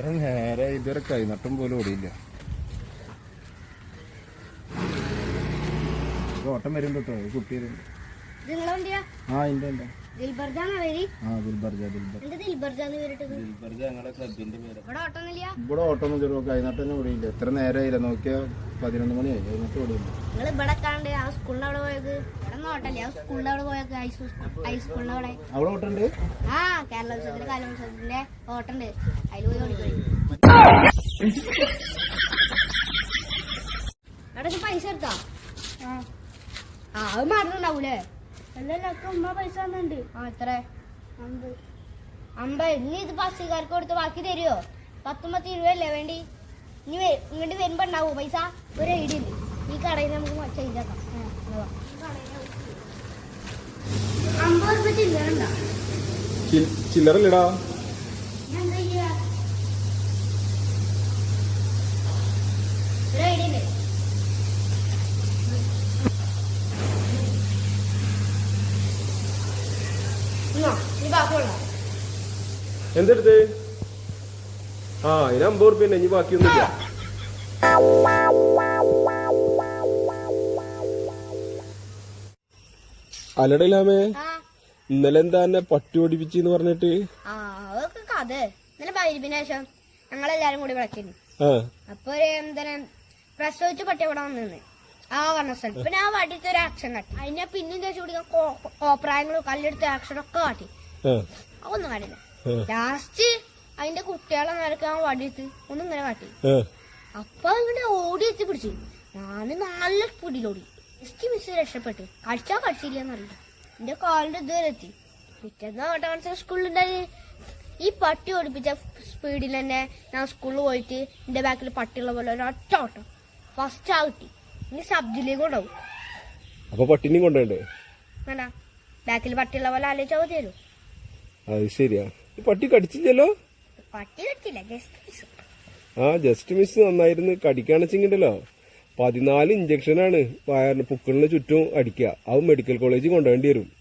എത്ര നേരെ ഇതുവരെ കൈനട്ടം പോലും ഓടിയില്ല. ഓട്ടം വരുമ്പോട്ടോ കുട്ടി ഈ ആ ഉണ്ട് പേര്? ഇവിടെ ഓട്ടൊന്നുമില്ല ഇവിടെ ഓട്ടം ഒന്നും ചെറുപ്പം കൈനട്ടം തന്നെ ഓടിയില്ല. എത്ര നേരമായില്ല നോക്കിയ പതിനൊന്ന് മണിയായി കൈനട്ടം ഓടിയില്ല. നിങ്ങൾ ഇവിടെ കാണ്ട് ആ സ്കൂളിന്റെ അവിടെ പോയത്? ഇവിടെ ഒന്നും ആ സ്കൂളിന്റെ അവിടെ പോയത് ഹൈസ്കൂളിന്റെ അവിടെ. അവിടെ ഓട്ടുണ്ട്? ആ കേരളോത്സവത്തിന്റെ കലോത്സവത്തിന്റെ ഓട്ടുണ്ട്. അതിൽ പോയി ഓടിപ്പോയി അവിടെ പൈസ എടുത്താ? ആ അത് മറന്നുണ്ടാവൂലേ അല്ലല്ലോ ഉമ്മ പൈസ തന്നുണ്ട് ആ എത്ര അമ്പത്. അമ്പത്. ഇനി ഇത് ബസ്സുകാർക്ക് കൊടുത്ത് ബാക്കി തരുമോ പത്തൊമ്പത്തി ഇരുപതല്ലേ വേണ്ടി? ഇനി ഇങ്ങോട്ട് വരുമ്പോ ഉണ്ടാവോ പൈസ? ഒരു ഐഡിയ ഉണ്ട് ഈ കടയിൽ നമുക്ക് വാ. അമ്പത് രൂപ ചില്ലറല്ലടാ ഞാൻ എന്താ ചെയ്യാ ഒരു ഐഡിയ ഉണ്ട് ഇന്നോ, ഇനി ബാക്കിയുള്ള എന്തെടുത്ത്? ആ ഇനി അമ്പത് റുപ്യ ഇനി ബാക്കിയൊന്നുമില്ല. അലടയിലാമേ ഇന്നലെ എന്താ എന്നെ പട്ടി ഓടിപ്പിച്ചെന്ന് പറഞ്ഞിട്ട്? ആ അതൊക്കെ കഥ. ഇന്നലെ പൈരിപ്പിന് ശേഷം ഞങ്ങളെല്ലാരും കൂടി വിളക്കിരുന്നു അപ്പൊ ഒരു എന്താണ് പ്രസവിച്ച് പട്ടി അവിടെ വന്നിരുന്നു ആ പറഞ്ഞ സ്ഥലത്ത്. പിന്നെ ആ വടിയിട്ട് ഒരു ആക്ഷൻ കാട്ടി. അതിനെ പിന്നെ ചോദിച്ചു കൊടുക്കാൻ കോപ്രായങ്ങളും കല്ലെടുത്ത ആക്ഷൻ ഒക്കെ കാട്ടി. ഒന്നും കാട്ടില്ല ആ. ലാസ്റ്റ് അതിന്റെ കുട്ടികളെ നരക്കാൻ വടിയിട്ട് ഒന്നും ഇങ്ങനെ കാട്ടി. അപ്പ ഇങ്ങനെ ഓടി എത്തി പിടിച്ചു. ഞാൻ നല്ല സ്പീഡിലോടി ജസ്റ്റ് മിസ് രക്ഷപ്പെട്ടു. കഴിച്ചാ കഴിച്ചില്ലെന്നറിയില്ല എന്റെ കാലിന്റെ ഇതുവരെ എത്തി. പിറ്റേന്ന് സ്കൂളിൽ സ്കൂളിലുണ്ടായി ഈ പട്ടി ഓടിപ്പിച്ച സ്പീഡിൽ തന്നെ ഞാൻ സ്കൂളിൽ പോയിട്ട് എന്റെ ബാക്കിൽ പട്ടിയുള്ള പോലെ ഒരൊറ്റ ഓട്ടം. ഫസ്റ്റ് ആ കിട്ടി. ഇനി സബ്ജിലേക്ക് കൊണ്ടാവും അപ്പൊ പട്ടിനെയും കൊണ്ടുപോണ്ടേ വേണ്ട. ബാക്കിൽ പട്ടിയുള്ള പോലെ ആലോചിച്ചാൽ മതിയല്ലോ. അത് ശരിയാ. പട്ടി കടിച്ചില്ലല്ലോ? ആ ജസ്റ്റ് മിസ് നന്നായിരുന്നു. കടിക്കാണെച്ചിണ്ടല്ലോ പതിനാല് ഇഞ്ചക്ഷനാണ് വയറിന് പുക്കളിന് ചുറ്റും അടിക്കുക. അത് മെഡിക്കൽ കോളേജിൽ കൊണ്ടുപോകേണ്ടി വരും.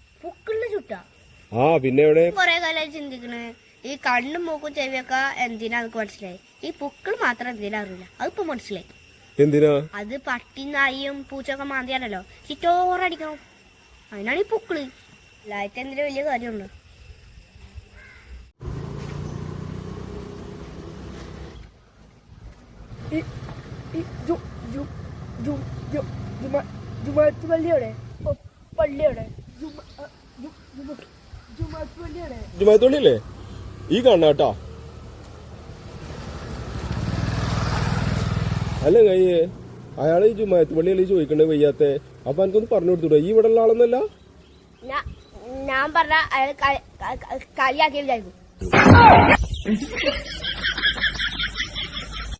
ആ പിന്നെ കൊറേ കാലമായി ചിന്തിക്കണേ. ഈ കണ്ണും മൂക്കും ചെവിയൊക്കെ എന്തിനാ നമുക്ക് മനസ്സിലായി? ഈ പുക്കൾ മാത്രം എന്തിനാ അറിയില്ല. അതിപ്പോ മനസ്സിലായി. എന്തിനാ? അത് പട്ടി നായും പൂച്ചൊക്കെ മാന്തിയാണല്ലോ. ചിറ്റോറടിക്കണം. അതിനാണ് ഈ പുക്കൾ. എല്ലായിട്ട് എന്തിനു വലിയ കാര്യമുണ്ട് ജുമാത്ത് പള്ളിയോടെ പള്ളിയോടെ ജുമാത്ത് ഈ കാണാട്ടാ അല്ല കയ്യേ അയാളെ ഈ ജുമാത്ത് പള്ളിയല്ലേ ചോദിക്കണ്ടേ വയ്യാത്ത. അപ്പൊ എനിക്കൊന്ന് പറഞ്ഞു കൊടുത്തൂടെ. ഈ ഇവിടെ ഉള്ള ആളൊന്നല്ല ഞാൻ പറഞ്ഞ അയാൾ കളിയാക്കി വിചാരിക്കും.